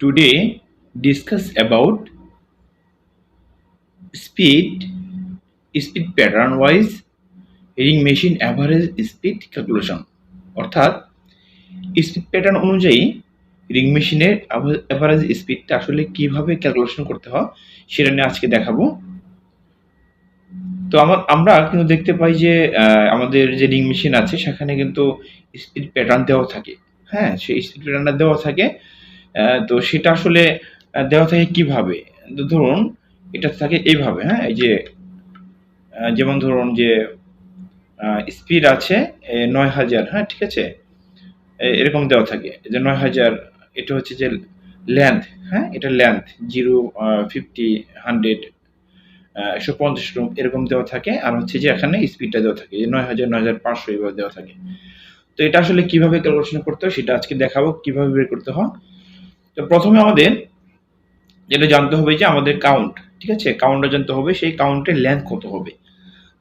today discuss about speed speed pattern wise ring machine average speed calculation অর্থাৎ speed pattern অনুযায়ী ring মেশিনের average স্পিডটা আসলে কীভাবে ক্যালকুলেশন করতে হয়, সেটা নিয়ে আজকে দেখাবো। তো আমার আমরা কিন্তু দেখতে পাই যে আমাদের যে রিং মেশিন আছে, সেখানে কিন্তু স্পিড প্যাটার্ন দেওয়া থাকে। হ্যাঁ সেই স্পিড প্যাটার্নটা দেওয়া থাকে। তো সেটা আসলে দেওয়া থাকে কীভাবে? ধরুন, এটা থাকে এইভাবে হ্যাঁ? এই যে যেমন ধরুন যে স্পিড আছে নয় হাজার হ্যাঁ ঠিক আছে? এরকম দেওয়া থাকে। যে নয় হাজার, এটা হচ্ছে যে লেন্থ হ্যাঁ? এটা লেন্থ জিরো ফিফটি হান্ড্রেড একশো পঞ্চাশ এরকম দেওয়া থাকে। আর হচ্ছে যে এখানে স্পিডটা দেওয়া থাকে, যে নয় হাজার নয় হাজার পাঁচশো এভাবে দেওয়া থাকে। তো এটা আসলে কীভাবে ক্যালকুলেশন করতে হয়, সেটা আজকে দেখাবো। কীভাবে বের করতে হয় তো প্রথমে আমাদের যেটা জানতে হবে যে আমাদের কাউন্ট ঠিক আছে? কাউন্টটা জানতে হবে, সেই কাউন্টের লেন্থ কত হবে?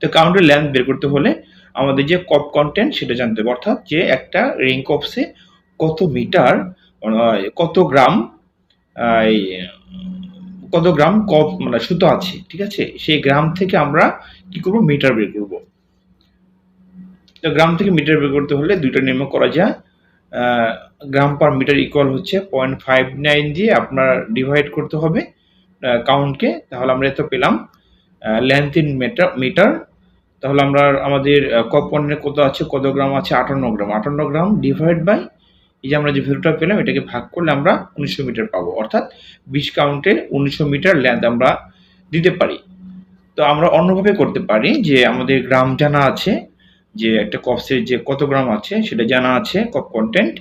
তো কাউন্টের লেন্থ বের করতে হলে আমাদের যে কপ কন্টেন্ট সেটা জানতে হবে। অর্থাৎ যে একটা রিং কপসে কত মিটার কত গ্রাম কত গ্রাম কপ মানে সুতো আছে, ঠিক আছে? সেই গ্রাম থেকে আমরা কি করব? মিটার বের করব। তো গ্রাম থেকে মিটার বের করতে হলে দুইটা নিয়ম করা যায়। গ্রাম পার মিটার ইকুয়াল হচ্ছে পয়েন্ট ফাইভ নাইন দিয়ে আপনার ডিভাইড করতে হবে কাউন্টকে তাহলে আমরা এত পেলাম লেন্থ ইন মিটার মিটার তাহলে আমরা আমাদের কপ পণ্যের কত আছে, কত গ্রাম আছে, আটান্ন গ্রাম আটান্ন গ্রাম ডিভাইড বাই এই যে আমরা যে ভ্যালুটা পেলাম, এটাকে ভাগ করলে আমরা উনিশশো মিটার পাবো। অর্থাৎ বিশ কাউন্টে উনিশশো মিটার লেন্থ আমরা দিতে পারি। তো আমরা অন্যভাবে করতে পারি যে আমাদের গ্রাম জানা আছে যে একটা কপসের যে কত গ্রাম আছে, সেটা জানা আছে, কপ কন্টেন্ট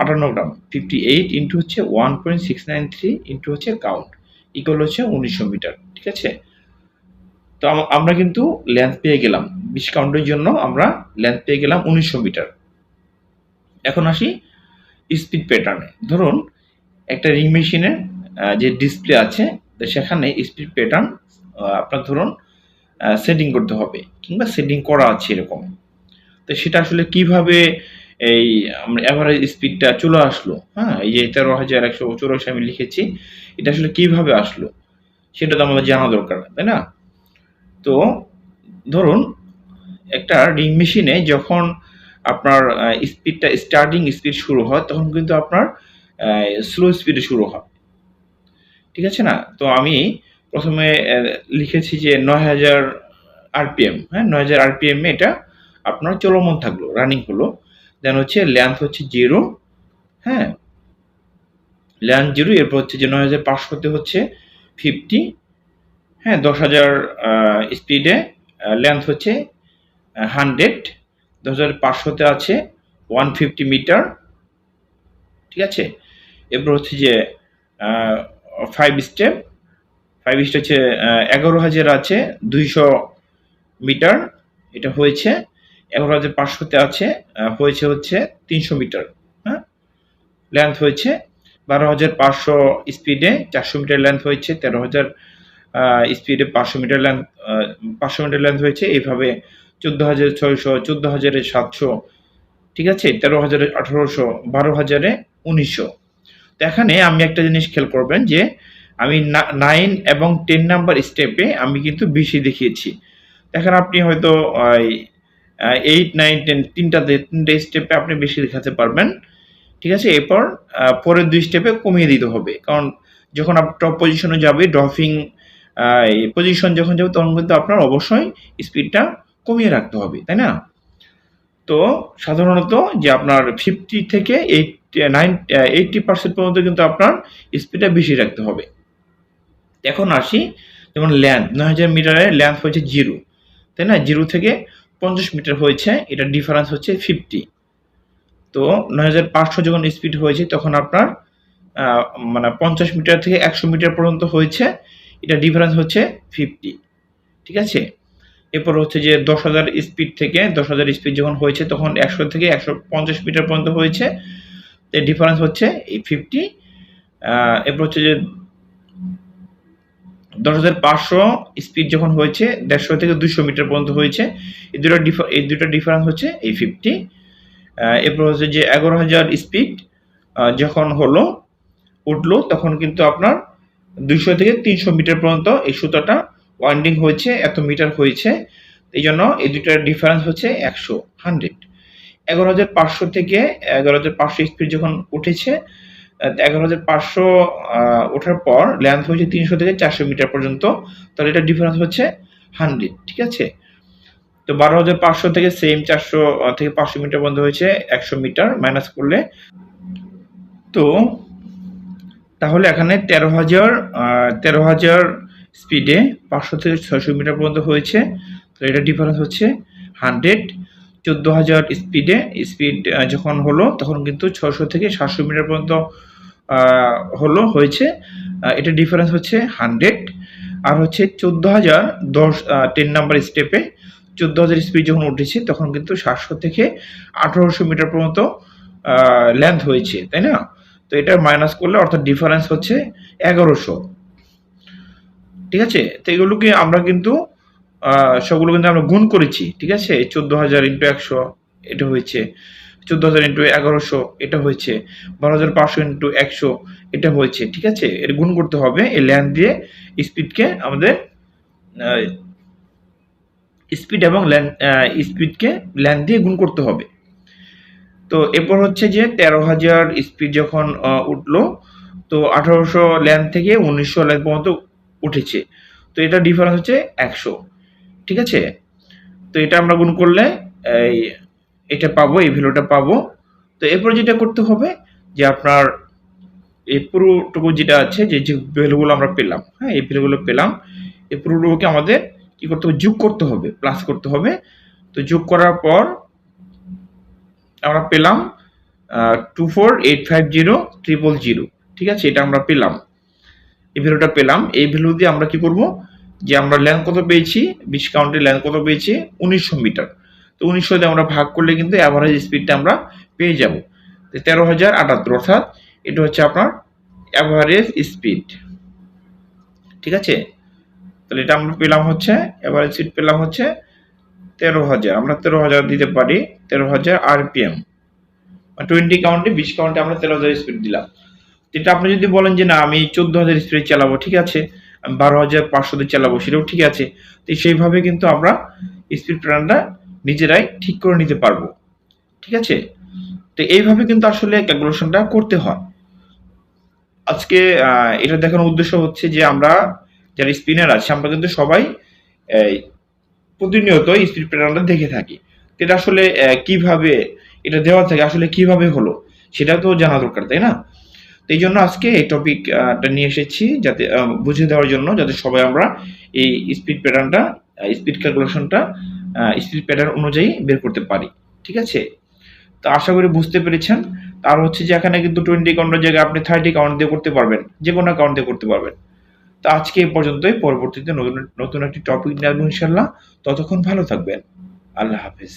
আটান্ন গ্রাম। ফিফটি এইট ইন্টু হচ্ছে one point six nine three into হচ্ছে কাউন্ট ইকুয়াল হচ্ছে উনিশশো মিটার, ঠিক আছে? তো আমরা কিন্তু লেন্থ পেয়ে গেলাম। বিশ কাউন্টের জন্য আমরা লেন্থ পেয়ে গেলাম উনিশশো মিটার। এখন আসি স্পিড প্যাটার্নে ধরুন, একটা রিং মেশিনের যে ডিসপ্লে আছে সেখানে স্পিড প্যাটার্ন আপনার ধরুন সেটিং করতে হবে কিংবা সেটিং করা আছে এরকম। তো সেটা আসলে কীভাবে এই অ্যাভারেজ স্পিডটা চলে আসলো? হ্যাঁ এই যে তেরো হাজার একশো চৌরাশি আমি লিখেছি, এটা আসলে কীভাবে আসলো? সেটা তো আমাদের জানা দরকার, তাই না? তো ধরুন, একটা রিং মেশিনে যখন আপনার স্পিডটা স্টার্টিং স্পিড শুরু হয়, তখন কিন্তু আপনার স্লো স্পিডে শুরু হয়। ঠিক আছে না? তো আমি প্রথমে লিখেছি যে নয় হাজার আরপিএম হ্যাঁ? নয় হাজার আরপিএম এটা আপনার চলমান থাকল রানিং হলো। দেন হচ্ছে লেন্থ হচ্ছে জিরো হ্যাঁ? লেন্থ জিরো এরপর হচ্ছে যে নয় হাজার পাঁচশোতে হচ্ছে ফিফটি হ্যাঁ? দশ হাজার স্পিডে লেন্থ হচ্ছে হান্ড্রেড দশ হাজার পাঁচশোতে আছে ওয়ান ফিফটি মিটার ঠিক আছে? এরপর হচ্ছে যে ফাইভ স্টেপ ফাইভ স্টেপ হচ্ছে এগারো হাজার আছে, দুইশো মিটার এটা হয়েছে। এগারো হাজার পাঁচশোতে আছে হয়েছে হচ্ছে তিনশো মিটার হ্যাঁ? লেন্থ হয়েছে বারো হাজার পাঁচশো স্পিডে চারশো মিটার লেন্থ হয়েছে, তেরো হাজার স্পিডে পাঁচশো মিটার লেন্থ পাঁচশো মিটার লেন্থ হয়েছে। এইভাবে চোদ্দ হাজার ছয়শো, চোদ্দ হাজারে সাতশো, ঠিক আছে? তেরো হাজারে আঠারোশো, বারো হাজারে উনিশশো। তো এখানে আমি একটা জিনিস খেয়াল করবেন যে আমি নাইন এবং টেন নাম্বার স্টেপে আমি কিন্তু বেশি দেখিয়েছি। দেখেন আপনি হয়তো এইট নাইন টেন তিনটাতে, তিনটে স্টেপে আপনি বেশি দেখাতে পারবেন। ঠিক আছে? এরপর পরের দুই স্টেপে কমিয়ে দিতে হবে। কারণ যখন আপনি টপ পজিশনে যাবে ড্রফিং পজিশন যখন যাবে, তখন কিন্তু আপনার অবশ্যই স্পিডটা কমিয়ে রাখতে হবে, তাই না? তো, সাধারণত যে আপনার ফিফটি থেকে এইট নাইন এইটটি পার্সেন্ট পর্যন্ত কিন্তু আপনার স্পিডটা বেশি রাখতে হবে। এখন আসি? যেমন ল্যান্থ নয় হাজার মিটারের ল্যান্থ হয়েছে জিরো তাই না? জিরো থেকে পঞ্চাশ মিটার হয়েছে, এটা ডিফারেন্স হচ্ছে ফিফটি তো নয় হাজার পাঁচশো যখন স্পিড হয়েছে, তখন আপনার মানে পঞ্চাশ মিটার থেকে একশো মিটার পর্যন্ত হয়েছে, এটা ডিফারেন্স হচ্ছে ফিফটি ঠিক আছে? এরপর হচ্ছে যে দশ হাজার স্পিড থেকে, দশ হাজার স্পিড যখন হয়েছে, তখন একশো থেকে একশো পঞ্চাশ মিটার পর্যন্ত হয়েছে ডিফারেন্স হচ্ছে এই ফিফটি এরপর হচ্ছে যে দশ হাজার পাঁচশো স্পিড যখন হয়েছে, দেড়শো থেকে দুশো মিটার পর্যন্ত হয়েছে, এই দুটো এই দুটো ডিফারেন্স হচ্ছে এই ফিফটি এরপর হচ্ছে যে এগারো হাজার স্পিড যখন হলো, উঠল, তখন কিন্তু আপনার দুইশো থেকে তিনশো মিটার পর্যন্ত এই সুতাটা ওয়াইন্ডিং হয়েছে, এত মিটার হয়েছে। এই জন্য এই দুটার ডিফারেন্স হচ্ছে একশো হান্ড্রেড এগারো হাজার পাঁচশো থেকে এগারো হাজার পাঁচশো স্পিড যখন উঠেছে এগারো হাজার পাঁচশো ওঠার পর লেন্থ হয়েছে তিনশো থেকে চারশো মিটার পর্যন্ত। তাহলে এটা ডিফারেন্স হচ্ছে হান্ড্রেড ঠিক আছে? তো বারো হাজার পাঁচশো থেকে সেম চারশো থেকে পাঁচশো মিটার পর্যন্ত হয়েছে, একশো মিটার মাইনাস করলে। তো তাহলে এখানে তেরো হাজার তেরো হাজার স্পিডে পাঁচশো থেকে ছয়শো মিটার পর্যন্ত হয়েছে। তো এটা ডিফারেন্স হচ্ছে হান্ড্রেড চোদ্দ হাজার স্পিডে স্পিড যখন হলো, তখন কিন্তু ছশো থেকে সাতশো মিটার পর্যন্ত হলো, হয়েছে এটা ডিফারেন্স হচ্ছে হান্ড্রেড আর হচ্ছে চোদ্দ হাজার দশ টেন নাম্বার স্টেপে চোদ্দ হাজার স্পিড যখন উঠেছে, তখন কিন্তু সাতশো থেকে আঠারোশো মিটার পর্যন্ত লেন্থ হয়েছে, তাই না? তো এটা মাইনাস করলে অর্থাৎ ডিফারেন্স হচ্ছে এগারোশো। ঠিক আছে? তো এগুলোকে আমরা কিন্তু সবগুলো কিন্তু আমরা গুণ করেছি, ঠিক আছে? চোদ্দ হাজার ইন্টু একশো, এটা হয়েছে চোদ্দ হাজার ইন্টু এগারোশো এটা হয়েছে, বারো হাজার পাঁচশো ইন্টু একশো এটা হয়েছে, ঠিক আছে? এর গুণ করতে হবে, এই ল্যান্ড দিয়ে স্পিডকে আমাদের স্পিড এবং ল্যান্ড স্পিডকে ল্যান্ড দিয়ে গুণ করতে হবে। তো এরপর হচ্ছে যে তেরো হাজার স্পিড যখন উঠল, তো আঠারোশো ল্যান্ড থেকে উনিশশো ল্যান্ড পর্যন্ত উঠেছে। তো এটা ডিফারেন্স হচ্ছে একশো, ঠিক আছে? তো এটা আমরা গুণ করলে, এই এটা পাবো, এই ভ্যালুটা পাবো। তো এরপর যেটা করতে হবে যে আপনার এই পুরোটুকু যেটা আছে, যে যে ভ্যালুগুলো আমরা পেলাম হ্যাঁ এই ভ্যালুগুলো পেলাম, এই পুরোটুকুকে আমাদের কি করতে হবে? যোগ করতে হবে প্লাস করতে হবে। তো যোগ করার পর আমরা পেলাম two four eight five zero triple zero ঠিক আছে? এটা আমরা পেলাম। এই ভ্যালুটা পেলাম। এই ভ্যালু দিয়ে আমরা কি করব? যে আমরা ল্যান্ড কত পেয়েছি? বিশ কাউন্টে ল্যান্ড কত পেয়েছি? উনিশশো মিটার। তো উনিশশো দিয়ে আমরা ভাগ করলে কিন্তু অ্যাভারেজ স্পিডটা আমরা পেয়ে যাব। তো তেরো হাজার আটাত্তর, অর্থাৎ এটা হচ্ছে আপনার অ্যাভারেজ স্পিড ঠিক আছে? তাহলে এটা আমরা পেলাম হচ্ছে অ্যাভারেজ স্পিড পেলাম হচ্ছে তেরো হাজার। আমরা তেরো হাজার দিতে পারি, তেরো হাজার আরপিএম টোয়েন্টি কাউন্টে বিশ কাউন্টে আমরা তেরো হাজার স্পিড দিলাম। যেটা আপনি যদি বলেন যে না, আমি চোদ্দ হাজার স্পিড চালাবো, ঠিক আছে? আমি বারো হাজার পাঁচশোতে চালাবো, সেটাও ঠিক আছে। তো সেইভাবে কিন্তু আমরা স্পিড প্ল্যানটা নিজেরাই ঠিক করে নিতে পারব। ঠিক আছে? তো এইভাবে কিন্তু আসলে ক্যালকুলেশনটা করতে হয়। আজকে এটা দেখানোর উদ্দেশ্য হচ্ছে যে আমরা যারা স্পিনার আছে, আমরা কিন্তু সবাই প্রতিনিয়ত স্পিড প্যাটার্নটা দেখে থাকি। এটা আসলে কীভাবে এটা দেওয়া থাকে, আসলে কীভাবে হলো, সেটা তো জানা দরকার, তাই না? তো এই জন্য আজকে এই টপিকটা নিয়ে এসেছি যাতে বুঝিয়ে দেওয়ার জন্য, যাতে সবাই আমরা এই স্পিড প্যাটার্নটা স্পিড ক্যালকুলেশনটা স্পিড প্যাটার্ন অনুযায়ী বের করতে পারি, ঠিক আছে? তো আশা করি বুঝতে পেরেছেন। আর হচ্ছে যে এখানে কিন্তু টোয়েন্টি কাউন্টের জায়গায় আপনি থার্টি কাউন্ট দিয়ে করতে পারবেন, যে কোনো কাউন্ট দিয়ে করতে পারবেন। তো আজকে এই পর্যন্তই, পরবর্তীতে নতুন নতুন একটি টপিক নিয়ে আসব ইনশাল্লাহ ততক্ষণ ভালো থাকবেন। আল্লাহ হাফিজ।